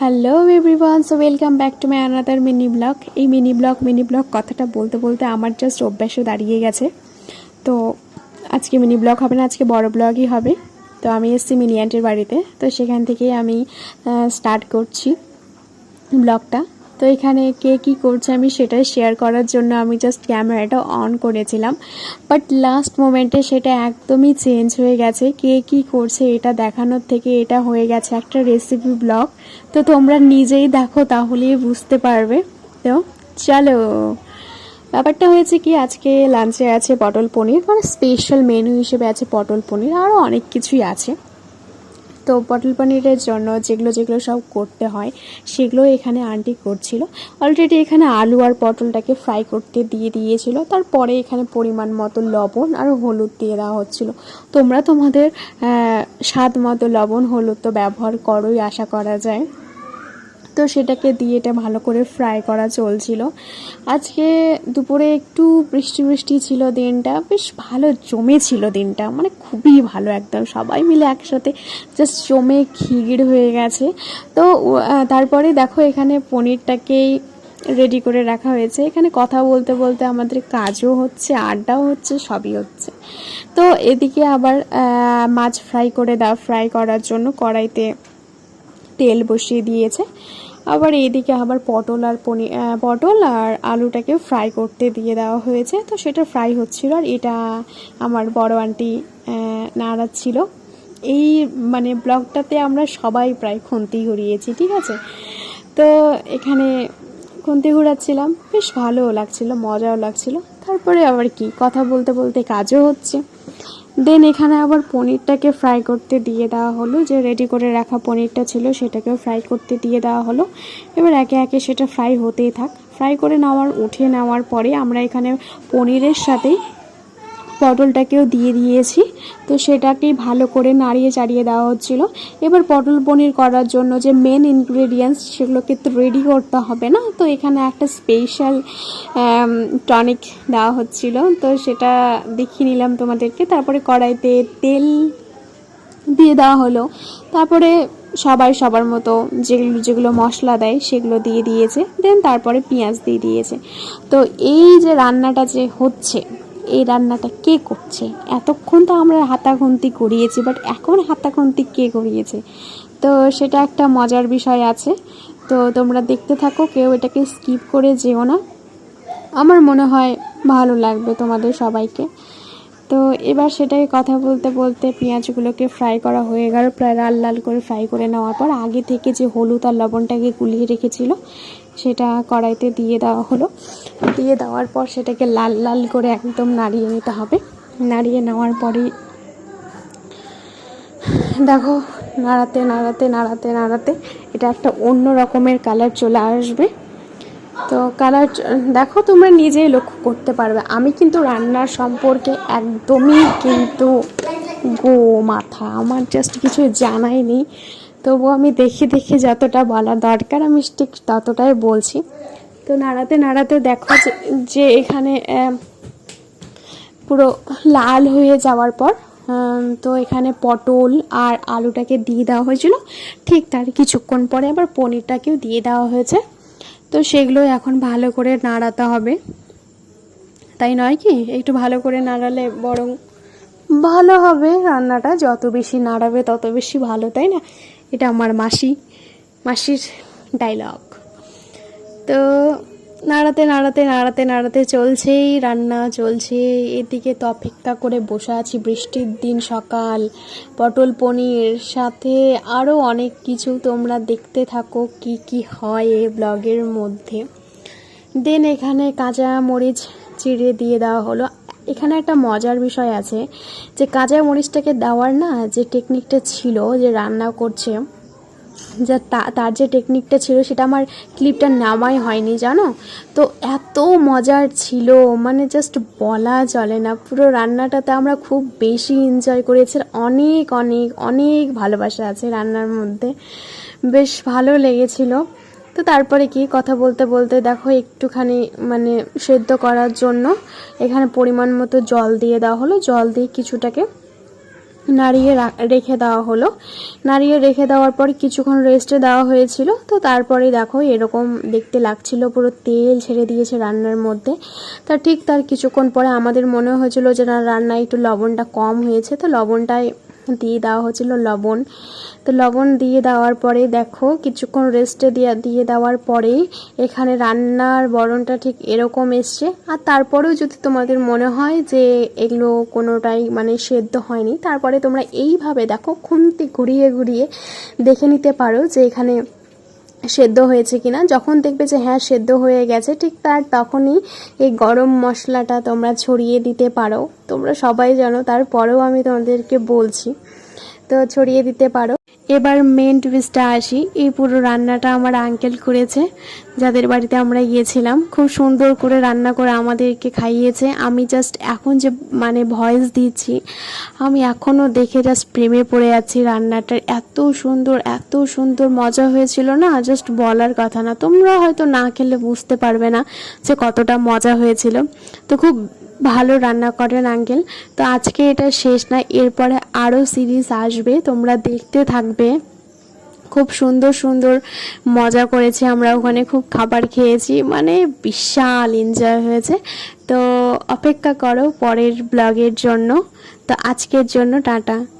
Hello everyone so welcome back to my another mini blog এই mini blog mini blog কথাটা বলতে বলতে আমার জাস্ট অভ্যাসে দাঁড়িয়ে গেছে। তো, আজকে মিনি ব্লগ হবে না, আজকে বড় ব্লগই হবে। তো, আমি এসছি মিনি আন্টির বাড়িতে। তো, সেখান থেকেই আমি স্টার্ট করছি ব্লগটা তো এখানে কে কী করছে আমি সেটাই শেয়ার করার জন্য আমি জাস্ট ক্যামেরাটা অন করেছিলাম। বাট লাস্ট মোমেন্টে সেটা একদমই চেঞ্জ হয়ে গেছে। কে কী করছে এটা দেখানোর থেকে এটা হয়ে গেছে একটা রেসিপি ব্লগ তো তোমরা নিজেই দেখো তাহলেই বুঝতে পারবে। তো চলো, ব্যাপারটা হয়েছে কি, আজকে লাঞ্চে আছে পটল পনির মানে স্পেশাল মেনু হিসেবে আছে পটল পনির আরও অনেক কিছুই আছে। তো পটল পনিরের জন্য যেগুলো যেগুলো সব করতে হয়, সেগুলো এখানে আন্টি করছিল। অলরেডি এখানে আলু আর পটলটাকে ফ্রাই করতে দিয়ে দিয়েছিল। তারপরে এখানে পরিমাণ মতো লবণ আর হলুদ দিয়ে দেওয়া হচ্ছিল। তোমরা তোমাদের স্বাদ মতো লবণ, হলুদ তো ব্যবহার করোই, আশা করা যায়। তো সেটাকে দিয়ে এটা ভালো করে ফ্রাই করা চলছিল। আজকে দুপুরে একটু বৃষ্টি বৃষ্টি ছিল দিনটা, বেশ ভালো জমেছিল দিনটা মানে খুবই ভালো একদম, সবাই মিলে একসাথে জাস্ট জমে ক্ষীর হয়ে গেছে। তো তারপরে দেখো এখানে পনিরটাকেই রেডি করে রাখা হয়েছে। এখানে কথা বলতে বলতে আমাদের কাজও হচ্ছে, আড্ডাও হচ্ছে, সবই হচ্ছে। তো এদিকে আবার মাছ ফ্রাই করে দাও ফ্রাই করার জন্য কড়াইতে তেল বসিয়ে দিয়েছে। আবার এইদিকে আবার পটল আর পনি পটল আর আলুটাকে ফ্রাই করতে দিয়ে দেওয়া হয়েছে। তো সেটা ফ্রাই হচ্ছিল আর এটা আমার বড় আন্টি নাড়াচ্ছিল এই মানে ব্লগটাতে আমরা সবাই প্রায় খুন্তি ঘুরিয়েছি, ঠিক আছে? তো এখানে খুন্তি ঘুরাচ্ছিলাম, বেশ ভালোও লাগছিল, মজাও লাগছিল। তারপরে আবার কি, কথা বলতে বলতে কাজও হচ্ছে। দেন এখানে আবার পনিরটাকে ফ্রাই করতে দিয়ে দেওয়া হলো, যে রেডি করে রাখা পনিরটা ছিল সেটাকেও ফ্রাই করতে দিয়ে দেওয়া হলো। এবার একে একে সেটা ফ্রাই হতেই থাক। ফ্রাই করে নেওয়ার উঠে নেওয়ার পরে আমরা এখানে পনিরের সাথেই পটলটাকেও দিয়ে দিয়েছি। তো সেটাকেই ভালো করে নাড়িয়ে চাড়িয়ে দেওয়া হচ্ছিল। এবার পটল পনির করার জন্য যে মেন ইনগ্রেডিয়েন্টস সেগুলোকে তো রেডি করতে হবে না? তো এখানে একটা স্পেশাল টনিক দেওয়া হচ্ছিল। তো সেটা দেখিয়ে নিলাম তোমাদেরকে। তারপরে কড়াইতে তেল দিয়ে দেওয়া হলো। তারপরে সবাই সবার মতো যেগুলো যেগুলো মশলা দেয় সেগুলো দিয়ে দিয়েছে। দেন তারপরে পেঁয়াজ দিয়ে দিয়েছে। তো এই যে রান্নাটা যে হচ্ছে এই রান্নাটা কে করছে? এতক্ষণ তো আমরা হাতাখন্তি করিয়েছি বাট এখন হাতাখন্তি কে করিয়েছে? তো সেটা একটা মজার বিষয় আছে। তো তোমরা দেখতে থাকো, কেউ এটাকে স্কিপ করে যেও না। আমার মনে হয় ভালো লাগবে তোমাদের সবাইকে। তো এবার সেটাকে কথা বলতে বলতে পেঁয়াজগুলোকে ফ্রাই করা হয়ে গেল, প্রায় লাল লাল করে ফ্রাই করে নেওয়ার পর আগে থেকে যে হলুদ আর লবণটাকে গুলিয়ে রেখেছিল, সেটা কড়াইতে দিয়ে দেওয়া হলো। দিয়ে দেওয়ার পর সেটাকে লাল লাল করে একদম নাড়িয়ে নিতে হবে। নাড়িয়ে নেওয়ার পরেই দেখো, নাড়াতে নাড়াতে নাড়াতে নাড়াতে এটা একটা অন্য রকমের কালার চলে আসবে। তো কালার দেখো তোমরা নিজেই লক্ষ্য করতে পারবে। আমি কিন্তু রান্নার সম্পর্কে একদমই কিন্তু গো মাথা, আমার জাস্ট কিছু জানাই নেই। তবু আমি দেখে দেখে যতটা বলা দরকার, আমি ঠিক ততটাই বলছি। তো নাড়াতে নাড়াতে দেখো যে- এখানে পুরো লাল হয়ে যাওয়ার পর তো এখানে পটল আর আলুটাকে দিয়ে দেওয়া হয়েছিল। ঠিক তার কিছুক্ষণ পরে আবার পনিরটাকেও দিয়ে দেওয়া হয়েছে। তো সেগুলো এখন ভালো করে নাড়াতে হবে। তাই নয় কি? একটু ভালো করে নাড়ালে বরং ভালো হবে রান্নাটা। যত বেশি নাড়াবে তত বেশি ভালো, তাই না? এটা আমার মাসি, মাসির ডাইলগ তো নাড়াতে নাড়াতে নাড়াতে নাড়াতে চলছেই রান্না চলছে এদিকে তো অপেক্ষা করে বসে আছি বৃষ্টির দিন সকাল। পটল পনির, সাথে আরও অনেক কিছু। তোমরা দেখতে থাকো কি কি হয় এই ব্লগের মধ্যে। দেন এখানে কাঁচা মরিচ চিড়ে দিয়ে দেওয়া হলো। এখানে একটা মজার বিষয় আছে যে, কাঁচা মরিচটাকে দেওয়ার না যে টেকনিকটা ছিল যে রান্না করছে যা তার যে টেকনিকটা ছিল সেটা আমার ক্লিপটা নামাই হয়নি, জানো? তো এত মজার ছিল মানে জাস্ট বলা চলে না। পুরো রান্নাটাতে আমরা খুব বেশি এনজয় করেছি অনেক অনেক অনেক ভালোবাসা আছে রান্নার মধ্যে। বেশ ভালো লেগেছিল। তো তারপরে কি, কথা বলতে বলতে দেখো একটুখানি মানে সেদ্ধ করার জন্য এখানে পরিমাণ মতো জল দিয়ে দেওয়া হলো। জল দিয়ে কিছুটাকে নাড়িয়ে রেখে দেওয়া হলো। নাড়িয়ে রেখে দেওয়ার পর কিছুক্ষণ রেস্টে দেওয়া হয়েছিল। তো তারপরে দেখো এরকম দেখতে লাগছিল, পুরো তেল ছেড়ে দিয়েছে রান্নার মধ্যে। তা ঠিক তার কিছুক্ষণ পরে আমাদের মনে হয়েছিল যে, না, রান্নায় একটু লবণটা কম হয়েছে। তো লবণটাই দিয়ে দেওয়া হয়েছিল লবণ। তো লবণ দিয়ে দেওয়ার পরে দেখো, কিছুক্ষণ রেস্টে দিয়ে দিয়ে দেওয়ার পরেই এখানে রান্নার বরণটা ঠিক এরকম এসছে। আর তারপরেও যদি তোমাদের মনে হয় যে এগুলো কোনোটাই মানে সেদ্ধ হয়নি, তারপরে তোমরা এইভাবে দেখো, খুন্তি ঘুরিয়ে ঘুরিয়ে দেখে নিতে পারো যে এখানে সেদ্ধ হয়েছে কিনা, যখন দেখবে যে হ্যাঁ সেদ্ধ হয়ে গেছে, ঠিক তার তখনই এই গরম মশলাটা তোমরা ছড়িয়ে দিতে পারো। তোমরা সবাই জানো, তারপরেও আমি তোমাদেরকে বলছি। তো ছড়িয়ে দিতে পারো। এবার মেন টুরিস্টটা আসি। এই পুরো রান্নাটা আমার আঙ্কেল করেছে, যাদের বাড়িতে আমরা গিয়েছিলাম। খুব সুন্দর করে রান্না করে আমাদেরকে খাইয়েছে। আমি জাস্ট এখন যে মানে ভয়েস দিচ্ছি, আমি এখনও দেখে জাস্ট প্রেমে পড়ে যাচ্ছি রান্নাটার এত সুন্দর এত সুন্দর মজা হয়েছিল না? জাস্ট বলার কথা না। তোমরা হয়তো না খেলে বুঝতে পারবে না যে কতটা মজা হয়েছিল। তো খুব ভালো রান্না করেন আঙ্কেল। তো আজকে এটা শেষ না, এরপরে আরও সিরিজ আসবে, তোমরা দেখতে থাকবে। খুব সুন্দর সুন্দর মজা করেছি আমরা ওখানে, খুব খাবার খেয়েছি মানে বিশাল এনজয় হয়েছে। তো অপেক্ষা করো পরের ব্লগের জন্য। তো আজকের জন্য টাটা।